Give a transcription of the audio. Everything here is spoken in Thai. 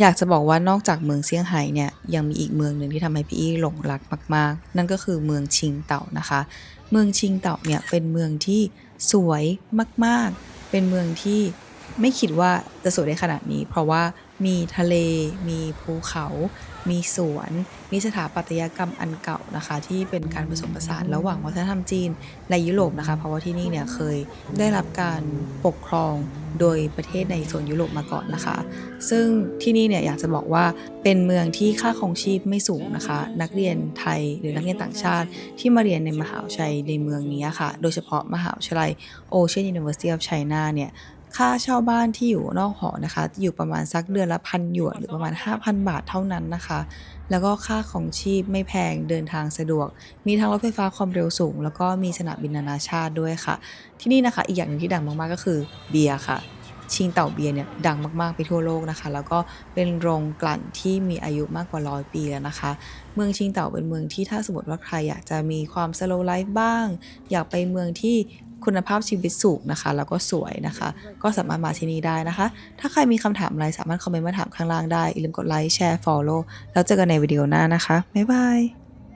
อยากจะบอกว่านอกจากเมืองเซี่ยงไฮ้เนี่ยยังมีอีกเมืองหนึ่งที่ทำให้พี่อี้หลงรักมาก ๆ นั่นก็คือเมืองชิงเต่านะคะ เมืองชิงเต่าเนี่ยเป็นเมืองที่สวยมาก ๆ เป็นเมืองที่ไม่คิดว่าจะสวยได้ขนาดนี้ เพราะว่ามีทะเล มีภูเขา มีสวน มีสถาปัตยกรรมอันเก่านะคะ ที่เป็นการผสมผสานระหว่างวัฒนธรรมจีนและยุโรปนะคะ เพราะว่าที่นี่เนี่ยเคยได้รับการปกครอง โดยประเทศในโซนยุโรปมาก่อนนะคะ ซึ่งที่นี่เนี่ยอยากจะบอกว่าเป็นเมืองที่ค่าครองชีพไม่สูงนะคะ นักเรียนไทยหรือนักเรียนต่างชาติ ที่มาเรียนในมหาวิทยาลัยในเมืองนี้ค่ะ โดยเฉพาะมหาวิทยาลัย Ocean University of China เนี่ย ค่าเช่าบ้านที่อยู่นอกหอนะคะ อยู่ประมาณสักเดือนละพันหยวนหรือประมาณ 5,000 บาทเท่านั้นนะคะ แล้วก็ค่าของชีพไม่แพงเดินทางสะดวก มีทั้งรถไฟฟ้าความเร็วสูง แล้วก็มีสนามบินนานาชาติด้วยค่ะ ที่นี่นะคะ อีกอย่างหนึ่งที่ดังมากๆก็คือเบียร์ค่ะ ชิงเต่าเบียร์เนี่ยดังมากๆไปทั่วโลกนะคะ แล้วก็เป็นโรงกลั่นที่มีอายุมากกว่าร้อยปีแล้วนะคะ เมืองชิงเต่าเป็นเมืองที่ถ้าสมมติว่าใครอยากจะมีความสโลว์ไลฟ์บ้าง อยากไปเมืองที่ คุณภาพชีวิตสูงนะคะ แล้วก็สวยนะคะ ก็สามารถมาที่นี่ได้นะคะ ถ้าใครมีคำถามอะไรสามารถคอมเมนต์มาถามข้างล่างได้อย่าลืมกดไลค์แชร์ follow แล้วเจอกันในวิดีโอหน้านะคะบ๊ายบาย